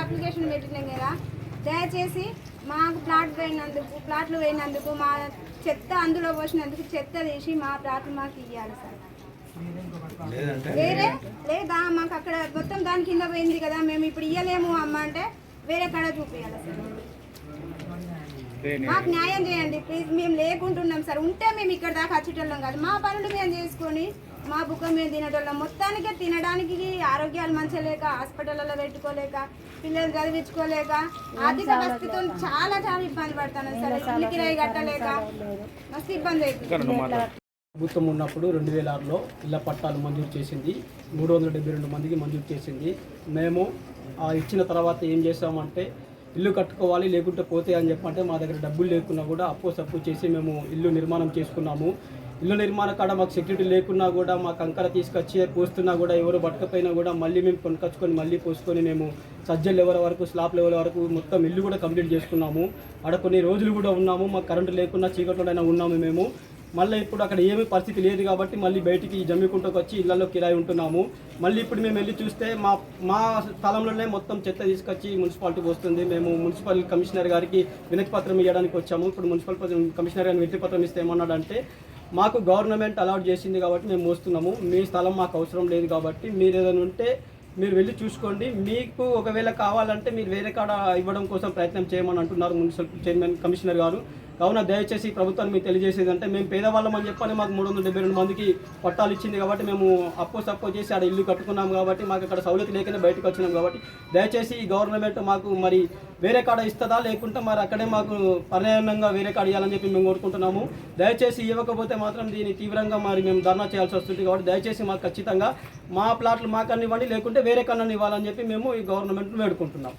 Application పెట్టినాం కదా దయచేసి మాకు ప్లాట్ పోయినందుకు ప్లాట్లు పోయినందుకు మా చెత్త అందులో పోసినందుకు చెత్త తీసి మా ప్లాట్లు మాకు ఇవ్వాలి సార్. వేరే? లేదా మాకు అక్కడ మొత్తం దాని కింద పోయింది కదా మేము ఇప్పుడు ఇవ్వలేము అమ్మ అంటే వేరే కడ చూపించాలి సార్. మాకు న్యాయం చేయండి ప్లీజ్ మేము లేకుంటున్నాం సార్. ఉంటే మేము ఇక్కడ దాకా వచ్చేటోళ్ళం కాదు. మా పనులు మేము చేసుకొని మా బుక్క మేము తినేటోళ్ళం. మొత్తానికే తినడానికి ఆరోగ్యాలు మంచిగా లేక హాస్పిటల్లో పెట్టుకోలేక పిల్లలు చదివించుకోలేక ఆర్థిక పరిస్థితితో చాలా చాలా ఇబ్బంది పడుతున్నాం సార్ ఇల్లు కిరాయి కట్టలేక మస్తు ఇబ్బంది అవుతుంది. ప్రభుత్వం ఉన్నప్పుడు రెండు వేల ఆరులో ఇళ్ళ పట్టాలు మంజూరు చేసింది. మూడు వందల డెబ్బై రెండు మందికి మంజూరు చేసింది. మేము ఆ ఇచ్చిన తర్వాత ఏం చేసామంటే ఇల్లు కట్టుకోవాలి లేకుంటే పోతే అని చెప్పంటే మా దగ్గర డబ్బులు లేకున్నా కూడా అప్పు సప్పు చేసి మేము ఇల్లు నిర్మాణం చేసుకున్నాము. ఇల్లు నిర్మాణ కాడ మాకు సెక్యూరిటీ లేకున్నా కూడా మాకు అంకర తీసుకొచ్చి పోస్తున్నా కూడా ఎవరు పట్టకపోయినా కూడా మళ్ళీ మేము కొనుకొచ్చుకొని మళ్ళీ పోసుకొని మేము సజ్జలు లెవెల్ వరకు స్లాబ్ లెవెల్ వరకు మొత్తం ఇల్లు కూడా కంప్లీట్ చేసుకున్నాము. అక్కడ కొన్ని రోజులు కూడా ఉన్నాము మాకు కరెంటు లేకున్నా చీకట్లోనైనా ఉన్నాము మేము. మళ్ళీ ఇప్పుడు అక్కడ ఏమీ పరిస్థితి లేదు కాబట్టి మళ్ళీ బయటికి జమ్మికుంటకు వచ్చి ఇళ్ళలో కిరాయి ఉంటున్నాము. మళ్ళీ ఇప్పుడు మేము వెళ్ళి చూస్తే మా మా స్థలంలోనే మొత్తం చెత్త తీసుకొచ్చి మున్సిపాలిటీకి వస్తుంది మేము మున్సిపల్ కమిషనర్ గారికి వినతి పత్రం ఇవ్వడానికి వచ్చాము. ఇప్పుడు మున్సిపల్ కమిషనర్ గారిని వినతి పత్రం ఇస్తే ఏమన్నాడంటే మాకు గవర్నమెంట్ అలాట్ చేసింది కాబట్టి మేము మోస్తున్నాము. మీ స్థలం మాకు అవసరం లేదు కాబట్టి మీరు ఏదైనా ఉంటే మీరు వెళ్ళి చూసుకోండి. మీకు ఒకవేళ కావాలంటే మీరు వేరే కాడ ఇవ్వడం కోసం ప్రయత్నం చేయమని అంటున్నారు మున్సిపల్ చైర్మన్ కమిషనర్ గారు. కావున దయచేసి ప్రభుత్వాన్ని మీకు తెలియజేసేది అంటే మేము పేదవాళ్ళం అని చెప్పని మాకు మూడు వందల డెబ్బై రెండు మందికి పట్టాలు ఇచ్చింది కాబట్టి మేము అప్పు సప్పు చేసి ఆడ ఇల్లు కట్టుకున్నాం కాబట్టి మాకు అక్కడ సౌలతి లేకనే బయటకు వచ్చినాం కాబట్టి దయచేసి ఈ గవర్నమెంట్ మాకు మరి వేరే కాడ ఇస్తుందా లేకుంటే మరి అక్కడే మాకు పర్యాయంగా వేరే కాడ ఇవ్వాలని చెప్పి మేము కోరుకుంటున్నాము. దయచేసి ఇవ్వకపోతే మాత్రం దీన్ని తీవ్రంగా మరి మేము ధర్నా చేయాల్సి వస్తుంది కాబట్టి దయచేసి మాకు ఖచ్చితంగా మా ప్లాట్లు మాకన్నా ఇవ్వండి లేకుంటే వేరే కన్నా ఇవ్వాలని చెప్పి మేము ఈ గవర్నమెంట్ను వేడుకుంటున్నాం.